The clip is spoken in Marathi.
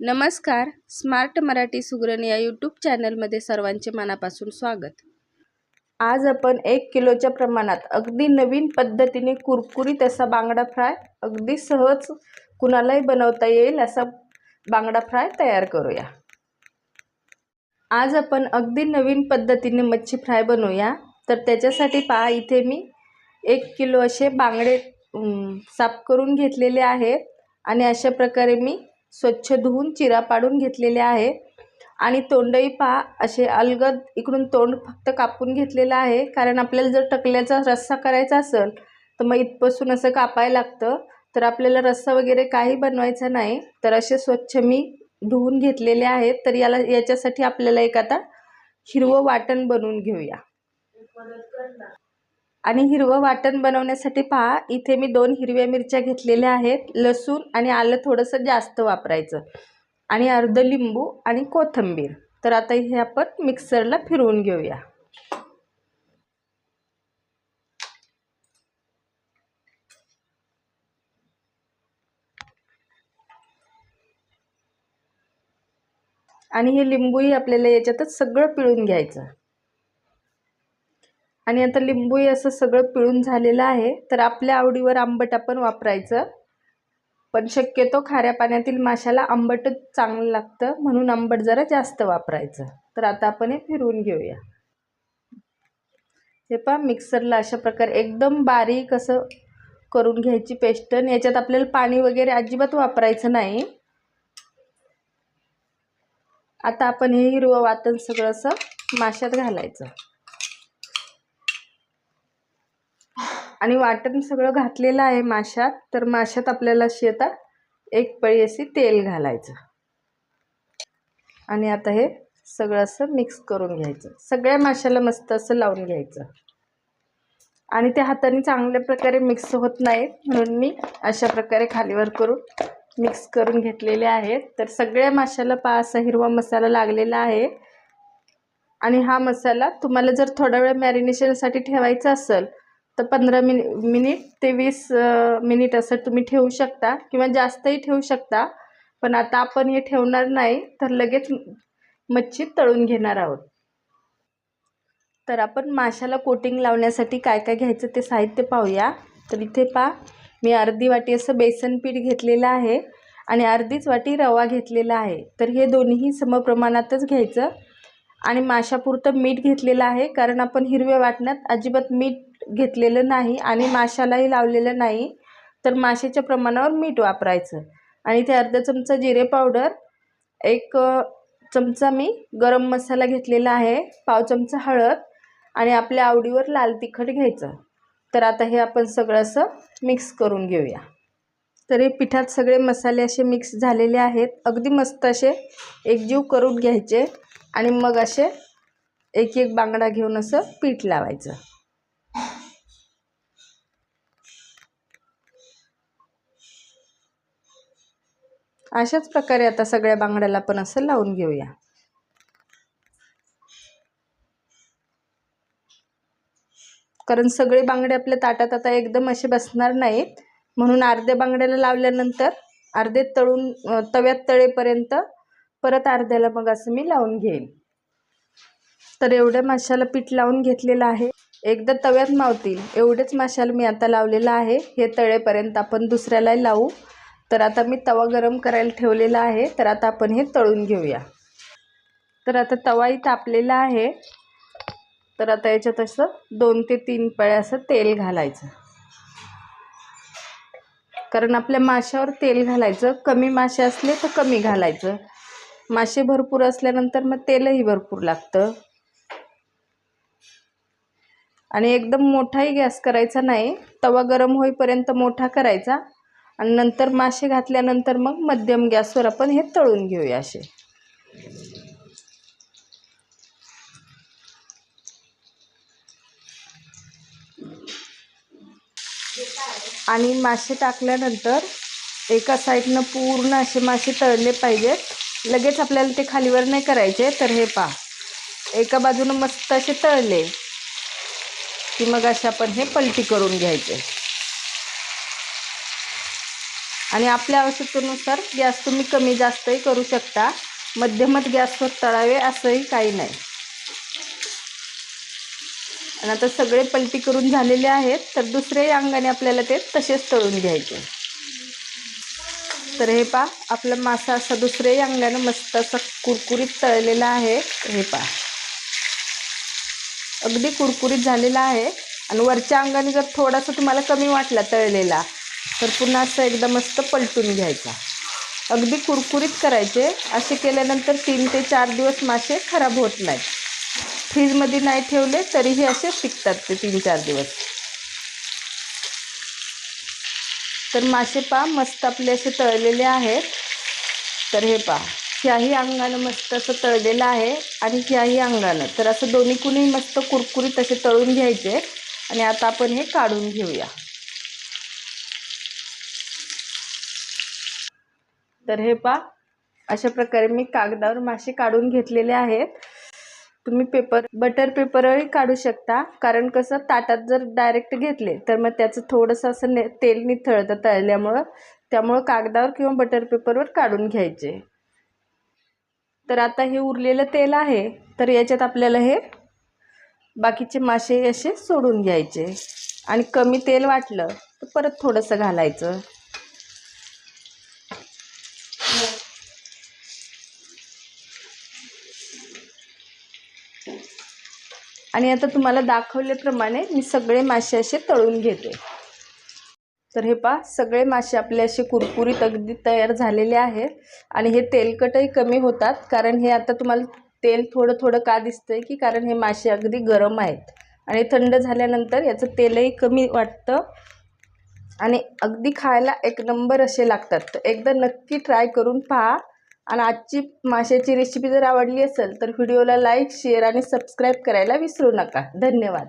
नमस्कार. स्मार्ट मराठी सुगरण या यूट्यूब चॅनलमध्ये सर्वांचे मनापासून स्वागत. आज आपण एक किलोच्या प्रमाणात अगदी नवीन पद्धतीने कुरकुरीत असा बांगडा फ्राय अगदी सहज कुणालाही बनवता येईल असा बांगडा फ्राय तयार करूया. आज आपण अगदी नवीन पद्धतीने मच्छी फ्राय बनवूया. तर त्याच्यासाठी पहा इथे मी एक किलो असे बांगडे साफ करून घेतलेले आहेत. आणि अशा प्रकारे मी स्वच्छ धुवून चिरा पाडून घेतलेले आहे. आणि तोंडही पहा असे अलगद इकडून तोंड फक्त कापून घेतलेलं आहे. कारण आपल्याला जर टकल्याचा रस्सा करायचा असेल तर मग इथपासून असं कापायला लागतं. तर आपल्याला रस्सा वगैरे काही बनवायचा नाही. तर असे स्वच्छ मी धुवून घेतलेले आहेत. तर याला याच्यासाठी आपल्याला एक आता हिरवं वाटण बनवून घेऊया. आणि हिरवं वाटण बनवण्यासाठी पहा इथे मी दोन हिरव्या मिरच्या घेतलेल्या आहेत लसूण आणि आलं थोडंसं जास्त वापरायचं. आणि अर्ध लिंबू आणि कोथिंबीर. तर आता हे आपण मिक्सरला फिरवून घेऊया. आणि हे लिंबूही आपल्याला याच्यातच सगळं पिळून घ्यायचं. आणि आता लिंबूही असं सगळं पिळून झालेलं आहे. तर आपल्या आवडीवर आंबट आपण वापरायचं. पण शक्यतो खाऱ्या पाण्यातील माशाला आंबटच चांगलं लागतं. म्हणून आंबट जरा जास्त वापरायचं. तर आता आपण हे फिरवून घेऊया. हे पहा मिक्सरला अशा प्रकारे एकदम बारीक असं करून घ्यायची पेस्ट. आणि याच्यात आपल्याला पाणी वगैरे अजिबात वापरायचं नाही. आता आपण हे हिरवं वाटण सगळं असं माशात घालायचं. आणि वाटण सगळं घातलेलं आहे माशात तर माशात आपल्याला अशी आता एक पळी अशी तेल घालायचं. आणि आता हे सगळं असं मिक्स करून घ्यायचं. सगळ्या माशाला मस्त असं लावून घ्यायचं. आणि ते हाताने चांगल्या प्रकारे मिक्स होत नाहीत म्हणून मी अशा प्रकारे खालीवर करून मिक्स करून घेतलेले आहेत. तर सगळ्या माशाला पा असा हिरवा मसाला लागलेला आहे. आणि हा मसाला तुम्हाला जर थोडा वेळ मॅरिनेशनसाठी ठेवायचा असेल तर पंधरा मिनि मिनिट ते वीस मिनिट असं तुम्ही ठेवू शकता किंवा जास्तही ठेवू शकता. पण आता आपण हे ठेवणार नाही तर लगेच मच्छी तळून घेणार आहोत. तर आपण माशाला कोटिंग लावण्यासाठी काय काय घ्यायचं ते साहित्य पाहूया. तर इथे पा मी अर्धी वाटी असं बेसन पीठ घेतलेलं आहे आणि अर्धीच वाटी रवा घेतलेला आहे. तर हे दोन्ही समप्रमाणातच घ्यायचं. आणि माशापुरतं मीठ घेतलेलं आहे कारण आपण हिरव्या वाटण्यात अजिबात मीठ घेतलेलं नाही आणि माशालाही लावलेलं नाही तर माशाच्या प्रमाणावर मीठ वापरायचं. आणि ते अर्धा चमचा जिरे पावडर एक चमचा मी गरम मसाला घेतलेला आहे पाव चमचा हळद आणि आपल्या आवडीवर लाल तिखट घ्यायचं. तर आता हे आपण सगळं असं मिक्स करून घेऊया. तरी पिठात सगळे मसाले असे मिक्स झालेले आहेत. अगदी मस्त असे एकजीव करून घ्यायचे आणि मग असे एक एक बांगडा घेऊन असं पीठ लावायचं. अशाच प्रकारे आता सगळ्या बांगड्याला पण असं लावून घेऊया. कारण सगळे बांगडे आपल्या ताटात आता एकदम असे बसणार नाहीत. म्हणून अर्ध्या बांगड्याला लावल्यानंतर अर्धे तळून तव्यात तळेपर्यंत परत अर्ध्याला मग असं मी लावून घेईन. तर एवढ्या माशाला पीठ लावून घेतलेलं आहे. एकदा तव्यात मावतील एवढेच माशाला मी आता लावलेलं आहे. हे तळेपर्यंत आपण दुसऱ्यालाही लावू. तर आता मी तवा गरम करायला ठेवलेला आहे. तर आता आपण हे तळून घेऊया. तर आता तवाही तापलेला आहे. तर आता याच्यात असं दोन ते तीन पळ्या असं तेल घालायचं. कारण आपल्या माशावर तेल घालायचं. कमी मासे असले तर कमी घालायचं. मासे भरपूर असल्यानंतर मग तेलही भरपूर लागतं. आणि एकदम मोठाही गॅस करायचा नाही. तवा गरम होईपर्यंत मोठा करायचा. आणि नंतर मासे घातल्यानंतर मग मध्यम गॅसवर आपण हे तळून घेऊया असे. आणि मासे टाकल्यानंतर एका साईडनं पूर्ण असे मासे तळले पाहिजेत. लगेच आपल्याला ते खालीवर नाही करायचे तर हे पा एका बाजूनं मस्त असे तळले की मग असे आपण हे पलटी करून घ्यायचे. आणि आपल्या आवश्यकतेनुसार गॅस तुम्ही कमी जास्तही करू शकता. मध्यमच गॅसवर तळावे असंही काही नाही. आणि आता सगळे पलटी करून झालेले आहेत तर दुसऱ्याही अंगाने आपल्याला ते तसेच तळून घ्यायचे. तर हे पा आपला मासा असा दुसऱ्याही अंगाने मस्त असा कुरकुरीत तळलेला आहे. हे पा अगदी कुरकुरीत झालेला आहे. आणि वरच्या अंगाने जर थोडासा तुम्हाला कमी वाटला तळलेला तर पुन्हा असं एकदा मस्त पलटून घ्यायचा. अगदी कुरकुरीत करायचे. असे केल्यानंतर तीन ते चार दिवस मासे खराब होत नाहीत. फ्रीजमध्ये नाही ठेवले तरीही असे टिकतात ते तीन चार दिवस. तर मासे पा मस्त आपले असे तळलेले आहेत. तर हे पा ह्याही अंगानं मस्त असं तळलेलं आहे आणि ह्याही अंगानं. तर असं दोन्ही कुणी मस्त कुरकुरीत असे तळून घ्यायचे आणि आता आपण हे काढून घेऊया. तर हे पा अशा प्रकारे मी कागदावर मासे काढून घेतलेले आहेत. तुम्ही पेपर बटर पेपरही काढू शकता. कारण कसं ताटात जर डायरेक्ट घेतले तर मग त्याचं थोडंसं असं ने तेल निथळतं तळल्यामुळं. त्यामुळं कागदावर किंवा बटर पेपरवर काढून घ्यायचे. तर आता हे उरलेलं तेल आहे तर याच्यात आपल्याला हे बाकीचे मासे असे सोडून घ्यायचे. आणि कमी तेल वाटलं तर परत थोडंसं घालायचं. आणि आता तुम्हाला दाखवल्याप्रमाणे मी सगळे मासे असे तळून घेते. तर हे पा सगळे मासे आपले असे कुरकुरीत अगदी तयार झालेले आहेत. आणि हे तेलकटही कमी होतात कारण हे आता तुम्हाला तेल थोडं थोडं का दिसतंय की कारण हे मासे अगदी गरम आहेत. आणि थंड झाल्यानंतर याचं तेलही कमी वाटतं. आणि अगदी खायला एक नंबर असे लागतात. तर एकदा नक्की ट्राय करून पहा. आणि आजची माशाची रेसिपी जर आवडली असेल तर व्हिडिओला लाईक शेअर आणि सबस्क्राईब करायला विसरू नका. धन्यवाद.